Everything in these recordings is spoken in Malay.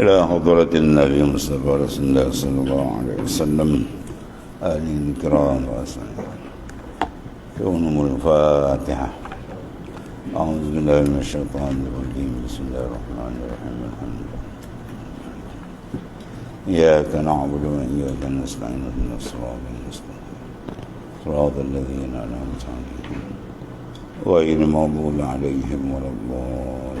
إلى حضرة النبي مصطفى رسول الله صلى الله عليه وسلم آله الكرام وأسلم يوم الفاتحة. أعوذ بالله من الشيطان الرجيم. بسم الله الرحمن الرحيم. الحمد لله. إياك نعبد وإياك نستعين. اهدنا الصراط المستقيم. صراط الذين أنعمت عليهم غير المغضوب عليهم ولا الضالين.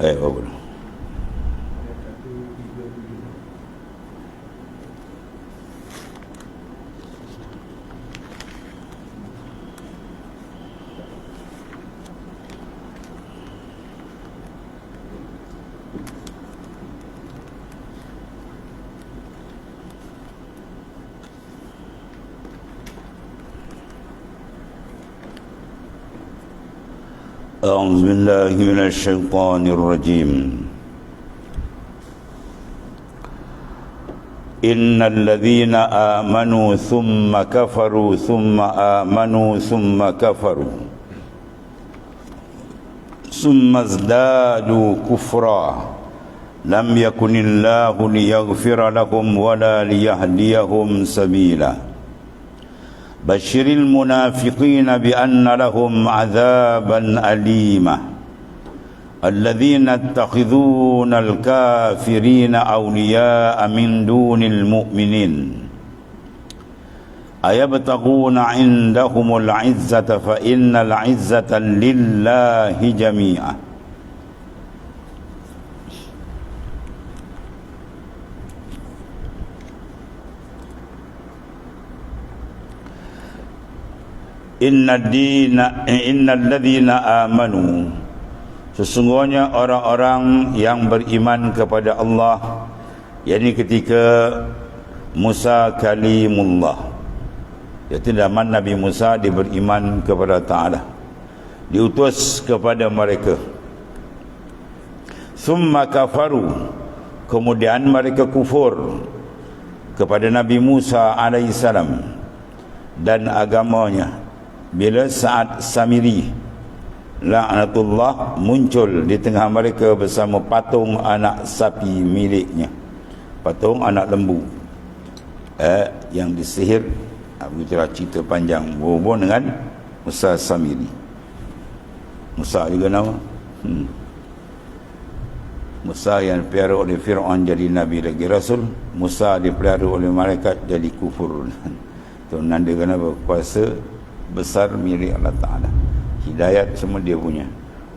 Eh, أعوذ بالله من الشيطان الرجيم. إن الذين آمنوا ثم كفروا ثم آمنوا ثم كفروا ثم ازدادوا كفرا. لم يكن الله ليغفر لهم ولا ليهديهم سبيلا. بشر المنافقين بأن لهم عذابا أليما. الذين يتخذون الكافرين أولياء من دون المؤمنين. أيبتغون عندهم العزة فإن العزة لله جميعا. Inna dina inna alladhina amanu. Sesungguhnya orang-orang yang beriman kepada Allah yakni ketika Musa kalimullah iaitu zaman Nabi Musa dia beriman kepada Ta'ala. Diutus kepada mereka. Summa kafaru. Kemudian mereka kufur kepada Nabi Musa alaihissalam dan agamanya bila saat Samiri laknatullah muncul di tengah mereka bersama patung anak sapi miliknya. Patung anak lembu. Eh, yang disihir aku cerita panjang berhubung dengan Musa Samiri. Musa juga nama. Hmm. Musa yang dipelihara oleh Fir'aun jadi Nabi lagi Rasul. Musa dipelihara oleh malaikat jadi kufur. Itu nanda kenapa kuasa besar milik Allah Ta'ala. Hidayat semua dia punya.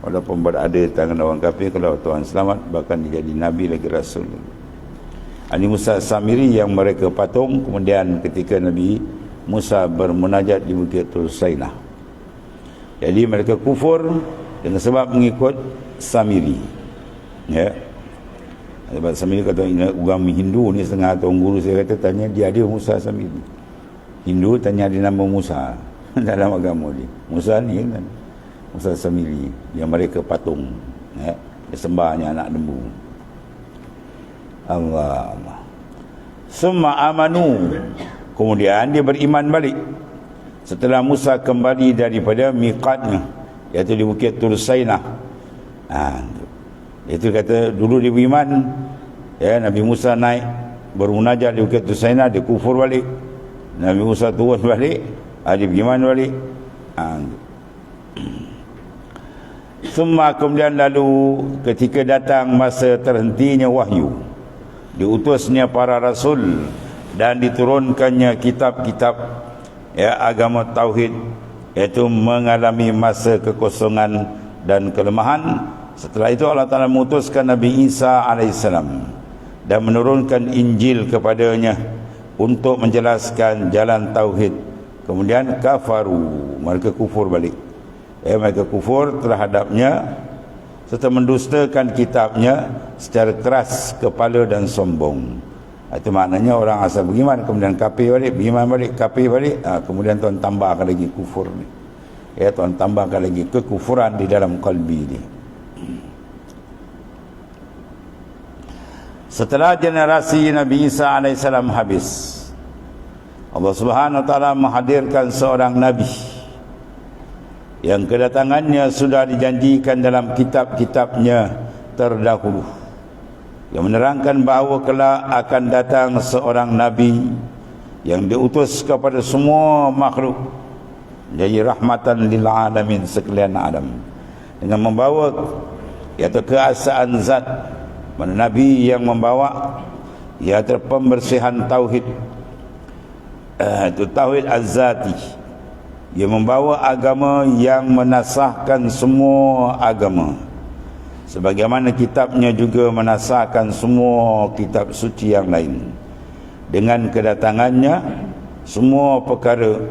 Walaupun berada di tangan orang kafir kalau Tuhan selamat bahkan dia jadi Nabi lagi Rasul. Ani Musa Samiri yang mereka patung kemudian ketika Nabi Musa bermunajat di Bukit Tulsainah jadi mereka kufur dengan sebab mengikut Samiri. Ya. Sebab Samiri kata agama Hindu ni setengah tahun guru saya kata tanya dia ada Musa Samiri. Hindu tanya dia nama Musa dalam agama dia. Musa ni kan. Musa Samiri yang mereka patung ya, sembahnya anak lembu. Allah Summa amanu. Kemudian dia beriman balik. Setelah Musa kembali daripada miqatnya Iaitu di Bukit Tursainah. Ha, Itu kata dulu dia beriman ya, Nabi Musa naik Bermunajat di Bukit Tursainah Dia kufur balik. Nabi Musa turun balik ada bagaimana balik ha. Semua kemudian lalu ketika datang masa terhentinya wahyu diutusnya para rasul dan diturunkannya kitab-kitab ya agama tauhid iaitu mengalami masa kekosongan dan kelemahan setelah itu Allah Taala mengutuskan Nabi Isa alaihissalam dan menurunkan Injil kepadanya untuk menjelaskan jalan tauhid kemudian kafaru mereka kufur balik. Eh mereka kufur terhadapnya serta mendustakan kitabnya secara keras kepala dan sombong. Itu maknanya orang asal beriman kemudian kafir balik beriman balik kafir balik. Ha, kemudian tuan tambahkan lagi kufur ni. Ya tuan tambahkan lagi kekufuran di dalam kalbi ni. Setelah generasi Nabi Isa AS habis Allah Subhanahu wa taala menghadirkan seorang nabi yang kedatangannya sudah dijanjikan dalam kitab-kitabnya terdahulu. Yang menerangkan bahawa kelak akan datang seorang nabi yang diutus kepada semua makhluk. Jadi rahmatan lil alamin sekalian alam dengan membawa iaitu keasaan zat. Mana nabi yang membawa iaitu pembersihan tauhid. uh, itu tauhid az-zati. Ia membawa agama yang menasahkan semua agama. Sebagaimana kitabnya juga menasahkan semua kitab suci yang lain. Dengan kedatangannya semua perkara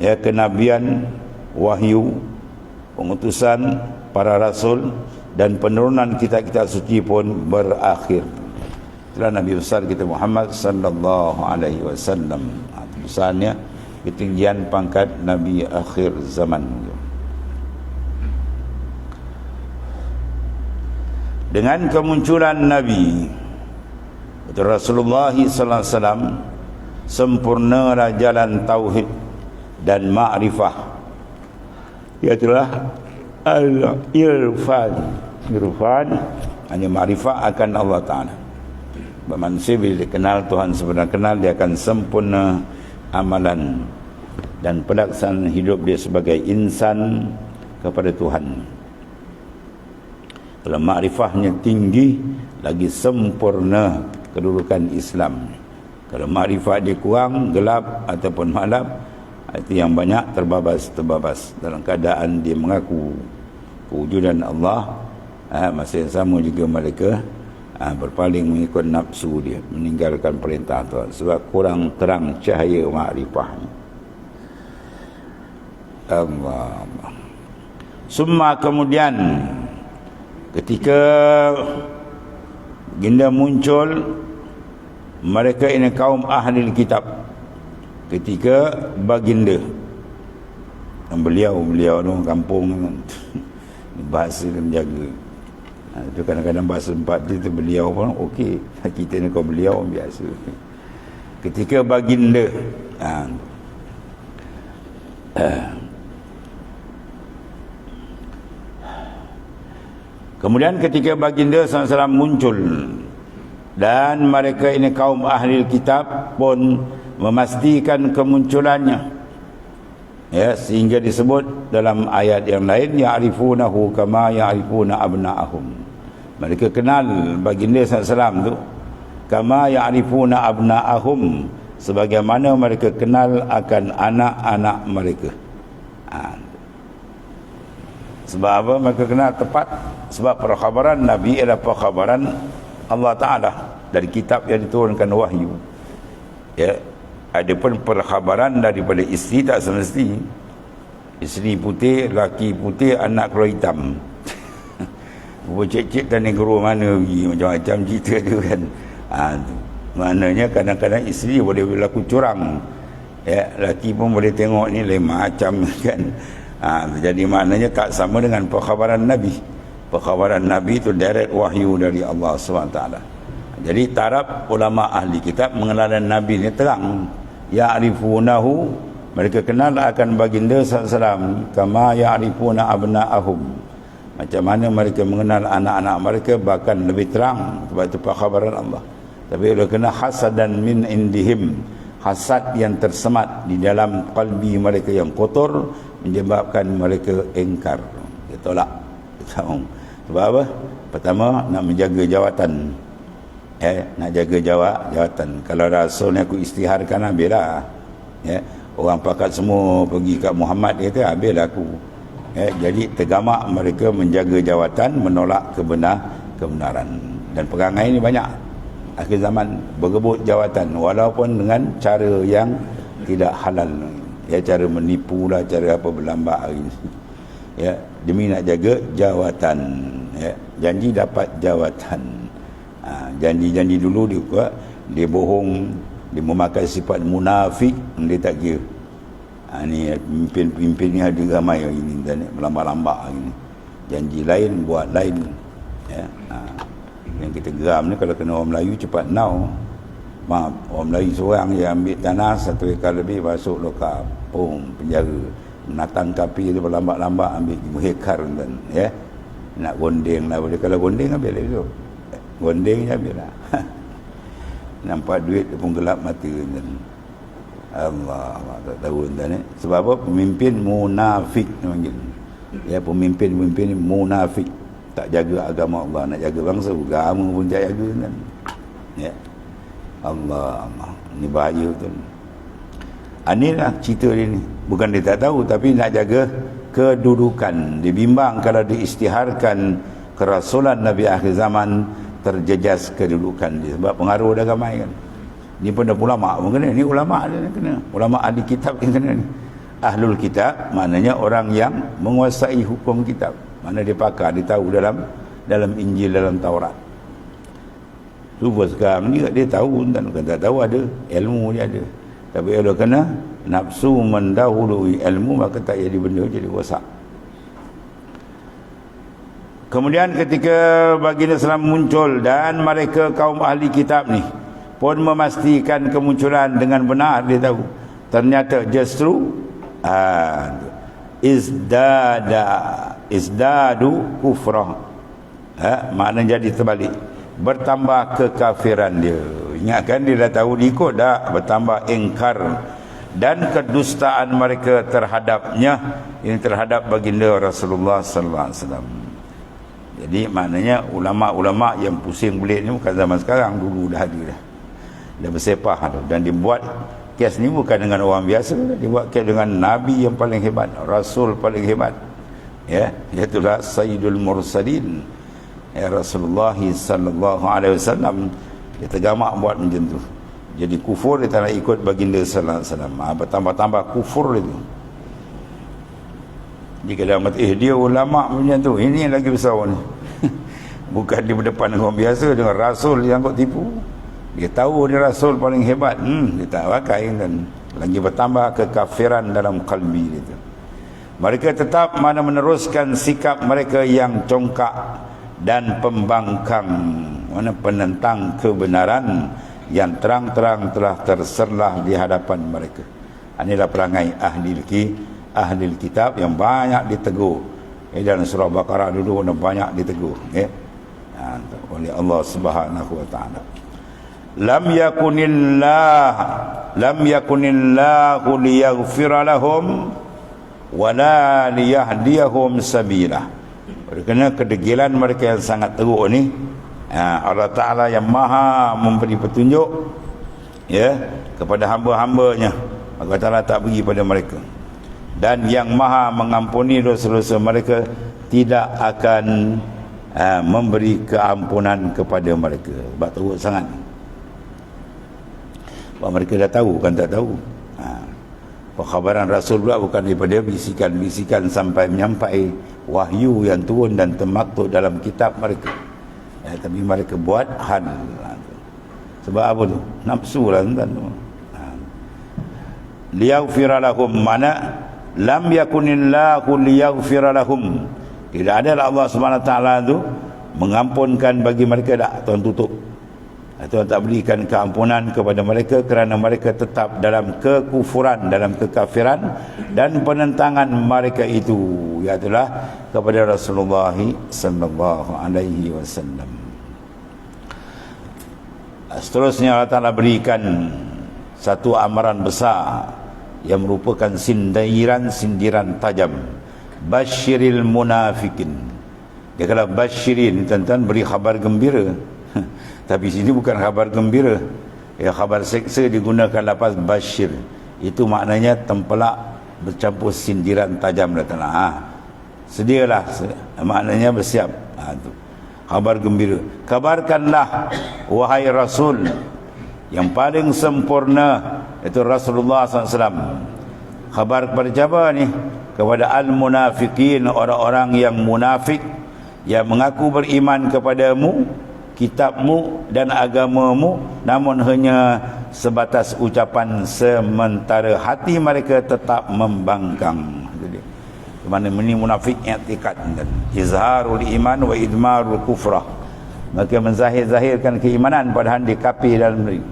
ya kenabian wahyu pengutusan para rasul dan penurunan kitab-kitab suci pun berakhir. Itulah Nabi besar kita Muhammad sallallahu alaihi wasallam besarnya ketinggian pangkat Nabi akhir zaman. Dengan kemunculan Nabi Rasulullah sallallahu alaihi wasallam sempurna jalan tauhid dan ma'rifah. Iaitulah al-irfan. Irfan hanya ma'rifah akan Allah Ta'ala. Manusia bila dia kenal Tuhan sebenarnya kenal dia akan sempurna amalan dan pelaksanaan hidup dia sebagai insan kepada Tuhan. Kalau makrifahnya tinggi, lagi sempurna kedudukan Islam. Kalau makrifah dia kurang, gelap ataupun malam, itu yang banyak terbabas-terbabas dalam keadaan dia mengaku kewujudan Allah, ha, masa yang sama juga mereka ha, berpaling mengikut nafsu dia meninggalkan perintah Tuhan. Sebab kurang terang cahaya makrifah Allah. Summa kemudian ketika ginda muncul mereka ini kaum ahli kitab. Ketika baginda. Beliau beliau tu kampung bahasa dia menjaga Ha, itu kadang-kadang bahasa empat dia tu beliau pun okey. Kita ni kau beliau biasa. Ketika baginda ha, Kemudian ketika baginda SAW muncul dan mereka ini kaum ahli kitab pun memastikan kemunculannya ya sehingga disebut dalam ayat yang lain ya'rifunahu kama ya'rifuna abna'ahum mereka kenal baginda SAW tu. Kama ya'rifuna abna'ahum sebagaimana mereka kenal akan anak-anak mereka. Ha. sebab apa mereka kenal? Tepat. Sebab perkhabaran Nabi adalah perkhabaran Allah Ta'ala dari kitab yang diturunkan wahyu. Ya. Ada pun perkhabaran daripada isteri tak semesti. Isteri putih laki putih anak keluar hitam Buat cik-cik dan negro mana pergi macam-macam cerita tu kan. Ha, tu. maknanya kadang-kadang isteri boleh berlaku curang. Ya, laki pun boleh tengok ni lain macam kan. Ha, jadi maknanya tak sama dengan perkhabaran Nabi. Perkhabaran Nabi tu direct wahyu dari Allah SWT jadi taraf ulama ahli kitab mengenalan Nabi ni terang. Ya'rifunahu mereka kenal akan baginda sallallahu kama ya'rifuna abna'ahum macam mana mereka mengenal anak-anak mereka bahkan lebih terang sebab itu khabaran Allah. Tapi kalau kena hasad dan min indihim hasad yang tersemat di dalam kalbi mereka yang kotor menyebabkan mereka engkar. Dia tolak. Sebab apa? Pertama nak menjaga jawatan. Ya, nak jaga jawab jawatan. Kalau rasul ni aku istiharkan habislah. Ya, orang pakat semua pergi kat Muhammad dia kata habislah aku ya, jadi tergamak mereka menjaga jawatan menolak kebenar kebenaran. Dan perangai ini banyak. Akhir zaman berebut jawatan. Walaupun dengan cara yang tidak halal. Ya cara menipu lah cara apa berlambak hari ini ya demi nak jaga jawatan. Ya janji dapat jawatan. Ha, janji-janji dulu dia kuat dia bohong dia memakai sifat munafik dia tak kira ha, ni pimpin-pimpin ni ada ramai hari ni dan melambak-lambak hari ni. Janji lain buat lain ya. Ha. yang kita geram ni kalau kena orang Melayu cepat now. Maaf orang Melayu seorang yang ambil tanah satu ekar lebih masuk lokal. Pun penjara. Natang kapi tu berlambat-lambat ambil muhikar dan ya. Nak gondeng lah boleh. Kalau gondeng ambil lah tu gondeng je ambil lah. Nampak duit pun gelap mata dan Allah tak tahu tuan eh. sebab apa? Pemimpin munafik panggil. Ya pemimpin-pemimpin ni munafik. Tak jaga agama Allah nak jaga bangsa agama pun tak jaga kan? Ya. Allah Allah. Ni bahaya tu inilah cerita dia ni. Bukan dia tak tahu tapi nak jaga kedudukan. Dibimbang kalau diistiharkan kerasulan Nabi akhir zaman terjejas kedudukan dia. Sebab pengaruh dah ramai kan ni pun dah ulama pun kena ni ulama dia kena. Ulama ahli kitab yang kena ni. Ahlul kitab maknanya orang yang menguasai hukum kitab. Mana dia pakar dia tahu dalam dalam Injil dalam Taurat. Cuba sekarang ni dia tahu dan bukan tak tahu ada ilmu dia ada. Tapi kalau kena nafsu mendahului ilmu maka tak jadi benda jadi rosak. Kemudian ketika baginda Islam muncul dan mereka kaum ahli kitab ni pun memastikan kemunculan dengan benar dia tahu. Ternyata justru uh, izdada izdadu kufrah. Ha, maknanya jadi terbalik. Bertambah kekafiran dia. Ingatkan dia dah tahu dia ikut dah bertambah ingkar dan kedustaan mereka terhadapnya. Ini terhadap baginda Rasulullah sallallahu alaihi wasallam. Jadi maknanya ulama-ulama yang pusing belit ni bukan zaman sekarang dulu dah ada dah dah bersepah tu. Dan dibuat kes ni bukan dengan orang biasa. Dibuat kes dengan nabi yang paling hebat rasul paling hebat. Ya iaitu sayyidul mursalin. Ya Rasulullah sallallahu alaihi wasallam. Dia tergamak buat macam tu. Jadi kufur dia tak nak ikut baginda sallallahu alaihi wasallam. Ha, bertambah-tambah kufur itu jika dia kata eh dia ulama macam tu. Ini yang lagi besar ni. Bukan di depan orang biasa dengan rasul yang kau tipu dia tahu dia rasul paling hebat hmm, dia tak pakai dan lagi bertambah kekafiran dalam kalbi itu mereka tetap mana meneruskan sikap mereka yang congkak dan pembangkang mana penentang kebenaran yang terang-terang telah terserlah di hadapan mereka. Inilah perangai ahli ki ahli kitab yang banyak ditegur. Eh, dalam surah Baqarah dulu banyak ditegur. Eh? Ha, oleh Allah Subhanahu Wa Taala. Lam yakunillah lam yakunillahu liyaghfira lahum wala liyahdiyahum sabila. Kerana kedegilan mereka yang sangat teruk ni ha, Allah Ta'ala yang maha memberi petunjuk ya kepada hamba-hambanya. Allah Ta'ala tak beri pada mereka. Dan yang maha mengampuni dosa-dosa mereka tidak akan ha, memberi keampunan kepada mereka. Sebab teruk sangat sebab mereka dah tahu kan tak tahu. Ha. Perkhabaran Rasul pula bukan daripada bisikan-bisikan sampai menyampai wahyu yang turun dan termaktub dalam kitab mereka. Ya, tapi mereka buat hal. Sebab apa tu? Nafsu lah tuan tu ha. liyaghfira lahum mana? Lam yakunillahu liyaghfira lahum. Tidak ada lah Allah Subhanahu taala tu mengampunkan bagi mereka tak tuan tutup Tuhan tak berikan keampunan kepada mereka kerana mereka tetap dalam kekufuran, dalam kekafiran dan penentangan mereka itu iaitulah kepada Rasulullah sallallahu alaihi wasallam. Seterusnya Allah Taala berikan satu amaran besar yang merupakan sindiran-sindiran tajam. Basyiril munafikin. Dia kata basyirin, tuan-tuan beri khabar gembira. Tapi sini bukan khabar gembira. Ya khabar seksa digunakan lapas basyir. Itu maknanya tempelak bercampur sindiran tajam datang. Ha. Sedialah maknanya bersiap. Ha tu. Khabar gembira. Kabarkanlah wahai Rasul yang paling sempurna itu Rasulullah SAW. Khabar kepada siapa ni? Kepada al-munafikin orang-orang yang munafik yang mengaku beriman kepadamu kitabmu dan agamamu namun hanya sebatas ucapan sementara hati mereka tetap membangkang. Jadi mana ini munafik i'tikad izharul iman wa idmarul kufrah maka menzahir-zahirkan keimanan padahal dia kafir dalam diri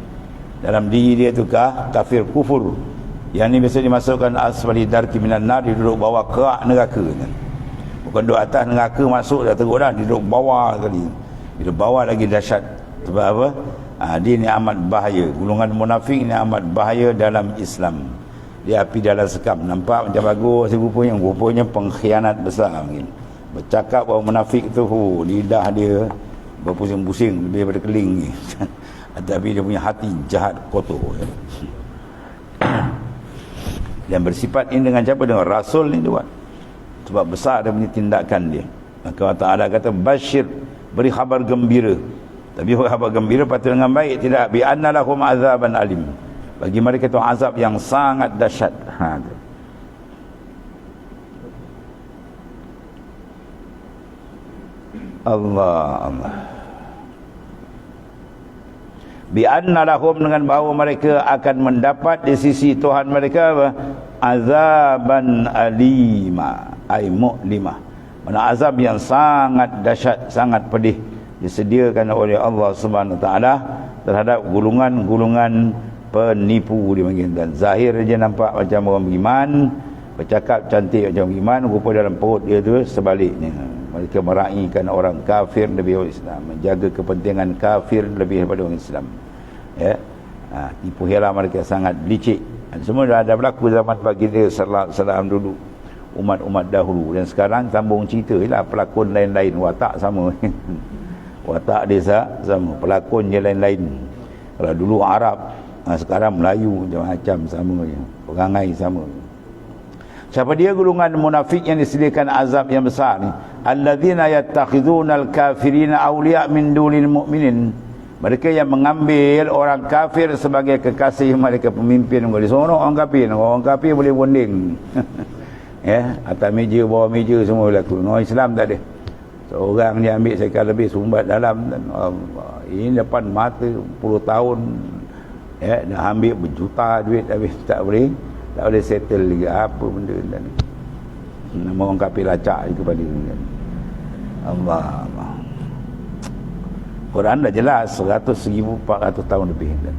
dalam diri dia tu kah? Kafir kufur. Yang ni biasa dimasukkan asfali darki minan nar duduk bawah kerak neraka. Kan bukan duduk atas neraka masuk dah teruk dah duduk bawah sekali dia duduk bawah lagi dahsyat. Sebab apa? Ha, dia ni amat bahaya. Gulungan munafik ni amat bahaya dalam Islam. Dia api dalam sekam. Nampak macam bagus rupanya? Rupanya pengkhianat besar mungkin. Bercakap bahawa munafik tu oh, lidah dia berpusing-pusing lebih daripada keling ni. Tapi dia punya hati jahat kotor ya. dan bersifat ini dengan siapa? Dengan rasul ni tu sebab besar dia punya tindakan dia. Maka Allah Ta'ala kata bashir beri khabar gembira. Tapi khabar gembira patut dengan baik tidak. Bi annalahum azaban alim. Bagi mereka itu azab yang sangat dahsyat. Ha Allah Allah. Bi anna lahum dengan bahawa mereka akan mendapat di sisi Tuhan mereka apa? Azaban alima. Ay mu'limah mana azab yang sangat dahsyat sangat pedih disediakan oleh Allah Subhanahu taala terhadap gulungan-gulungan penipu di dan zahir dia nampak macam orang beriman bercakap cantik macam beriman rupa dalam perut dia tu sebaliknya. Mereka meraihkan orang kafir lebih dari Islam menjaga kepentingan kafir lebih daripada orang Islam. Ya. Ha, tipu hela mereka sangat licik. Semua dah ada berlaku zaman bagi dia salam dulu umat-umat dahulu. Dan sekarang sambung cerita lah pelakon lain-lain. Watak sama. Watak dia sama. Pelakon je lain-lain. Kalau dulu Arab ha, sekarang Melayu macam-macam sama je. Perangai sama. Siapa dia gulungan munafik yang disediakan azab yang besar ni? Alladzina yattakhidhuna al-kafirina awliya min dunil mu'minin. Mereka yang mengambil orang kafir sebagai kekasih mereka pemimpin boleh seronok orang kafir orang kafir boleh bonding ya atas meja bawah meja semua berlaku. Orang Islam tak ada. Seorang dia ambil sekali lebih sumbat dalam dan ini depan mata puluh tahun. Ya dah ambil berjuta duit tapi tak boleh tak boleh settle lagi. Apa benda dan nama orang kafir lacak kepada dia Allah. Quran dah jelas 100 1400 tahun lebih. Kan?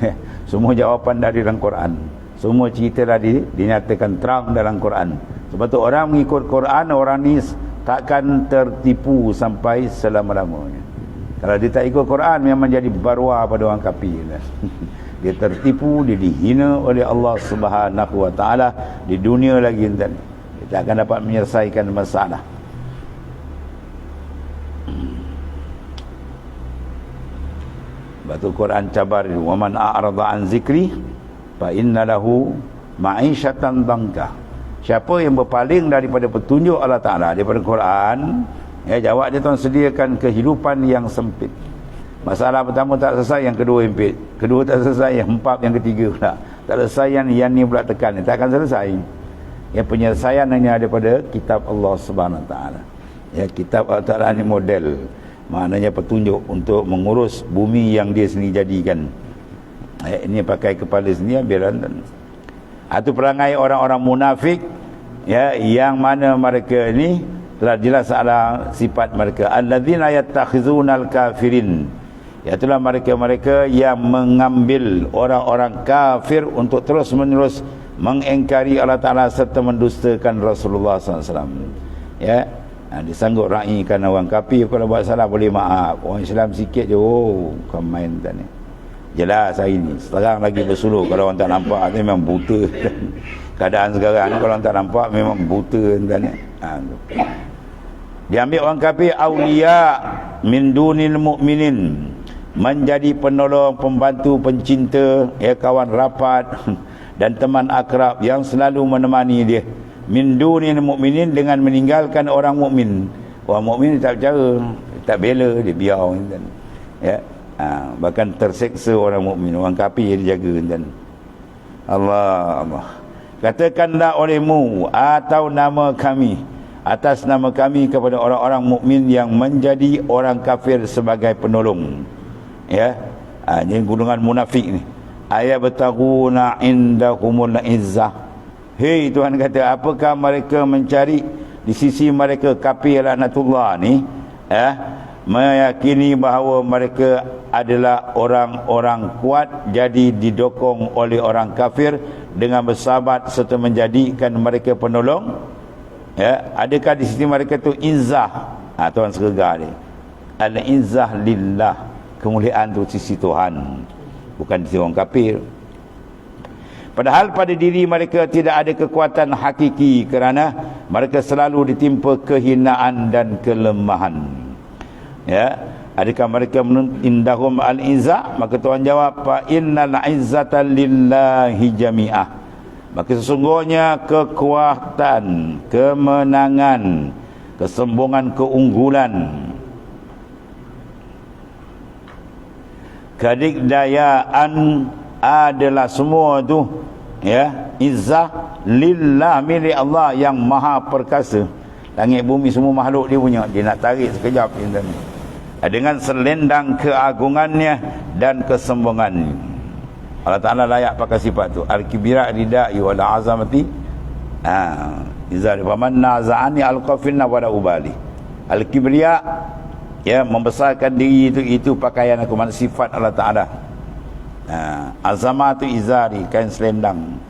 semua jawapan dari dalam Quran semua cerita dah di, dinyatakan terang dalam Quran. Sebab tu orang mengikut Quran orang ni takkan tertipu sampai selama-lamanya. Kalau dia tak ikut Quran memang jadi barwa pada orang kafir kan? dia tertipu dia dihina oleh Allah Subhanahu wa taala di dunia lagi dan dia tak akan dapat menyelesaikan masalah. Batu Quran cabar wa man a'rada an zikri fa inna lahu ma'isyatan dangka. Siapa yang berpaling daripada petunjuk Allah Taala daripada Quran, ya jawab dia tuan sediakan kehidupan yang sempit. Masalah pertama tak selesai, yang kedua impit. Kedua tak selesai, yang empat, yang ketiga pula. Tak selesai yang, yang ni pula tekan. Tak akan selesai. Yang penyelesaian hanya daripada kitab Allah Subhanahu Taala. Ya kitab Allah Taala ni model maknanya petunjuk untuk mengurus bumi yang dia sendiri jadikan eh, ini pakai kepala sendiri biar atau perangai orang-orang munafik ya yang mana mereka ini telah jelas ala sifat mereka. Alladzina yattakhizunal kafirin itulah mereka-mereka yang mengambil orang-orang kafir untuk terus-menerus mengingkari Allah Taala serta mendustakan Rasulullah SAW ya ha, dia sanggup raikan orang kafir kalau buat salah boleh maaf. Orang Islam sikit je oh bukan main tak ni jelas hari ni. Sekarang lagi bersuluh kalau orang tak nampak memang buta. Keadaan sekarang kalau orang tak nampak memang buta ni ha, dia ambil orang kafir awliya min dunil mu'minin. Menjadi penolong pembantu pencinta ya kawan rapat dan teman akrab yang selalu menemani dia. Min dunil mukminin dengan meninggalkan orang mukmin. Orang mukmin tak percaya, tak bela dia biar. Ya. Ha, bahkan terseksa orang mukmin, orang kafir dia jaga kan. Allah Allah. Katakanlah olehmu atau nama kami atas nama kami kepada orang-orang mukmin yang menjadi orang kafir sebagai penolong. Ya. Ha, ini golongan munafik ni. Ayat betaguna indahumul izzah Hei Tuhan kata apakah mereka mencari di sisi mereka kafir laknatullah ni eh meyakini bahawa mereka adalah orang-orang kuat jadi didokong oleh orang kafir dengan bersahabat serta menjadikan mereka penolong. Ya adakah di sini mereka tu izzah ha, tuan serga ni. Al izzah lillah. Kemuliaan tu sisi Tuhan bukan di orang kafir. Padahal pada diri mereka tidak ada kekuatan hakiki kerana mereka selalu ditimpa kehinaan dan kelemahan. Ya, adakah mereka indahum al-izza? Maka Tuhan jawab fa innal izzata lillahi jami'ah. Maka sesungguhnya kekuatan, kemenangan, kesombongan, keunggulan. Kedikdayaan adalah semua tu ya. Izzah lillah milik Allah yang maha perkasa. Langit bumi semua makhluk dia punya. Dia nak tarik sekejap dia dengan selendang keagungannya dan kesombongannya. Allah Ta'ala layak pakai sifat tu. Al-kibirak ridai wal azamati. Ha izzah faman naza'ani al-qafinna wala ubali. Al-kibriya ya membesarkan diri itu itu pakaian aku mana sifat Allah Ta'ala. Ha, azamah tu izari kain selendang.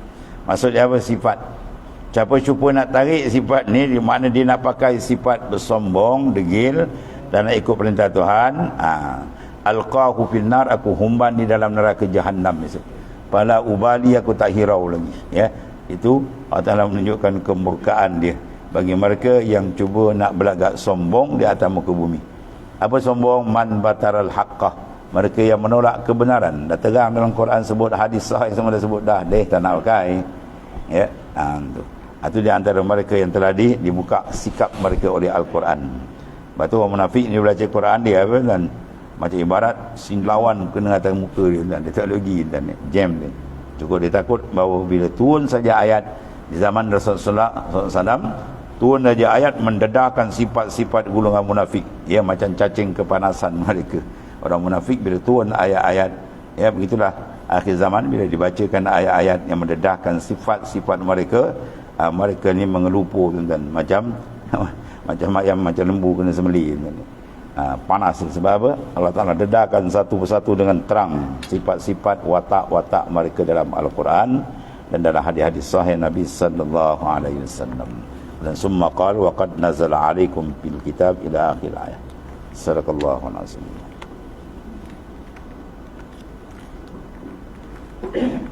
Maksudnya apa sifat? Siapa cuba nak tarik sifat ni di mana dia nak pakai sifat bersombong, degil dan nak ikut perintah Tuhan, ha, alqahu fil nar aku humban di dalam neraka jahanam itu. Pala ubali aku tak hirau lagi, ya. Itu Allah Taala menunjukkan kemurkaan dia bagi mereka yang cuba nak belagak sombong di atas muka bumi. Apa sombong? Man bataral haqqah mereka yang menolak kebenaran. Dah terang dalam Quran sebut hadis sahih semua dah sebut dah. Deh tak nak pakai. Ya ha, tu. Itu di antara mereka yang telah di, dibuka sikap mereka oleh Al-Quran lepas tu orang munafik ni belajar Quran dia apa dan macam ibarat sinlawan kena atas muka dia dan dia tak lagi dan jam dia. Cukup dia takut bahawa bila turun saja ayat di zaman Rasulullah SAW turun saja ayat mendedahkan sifat-sifat gulungan munafik. Ya macam cacing kepanasan mereka. Orang munafik bila turun ayat-ayat ya begitulah. Akhir zaman bila dibacakan ayat-ayat yang mendedahkan sifat-sifat mereka uh, mereka ni mengelupu dan macam macam ayam macam lembu kena sembeli uh, panas sebab apa? Allah Taala dedahkan satu persatu dengan terang sifat-sifat watak-watak mereka dalam al-Quran dan dalam hadis-hadis sahih Nabi sallallahu alaihi wasallam. Dan summa qala wa qad nazala alaikum bil kitab ila akhir ayat alazim Thank you.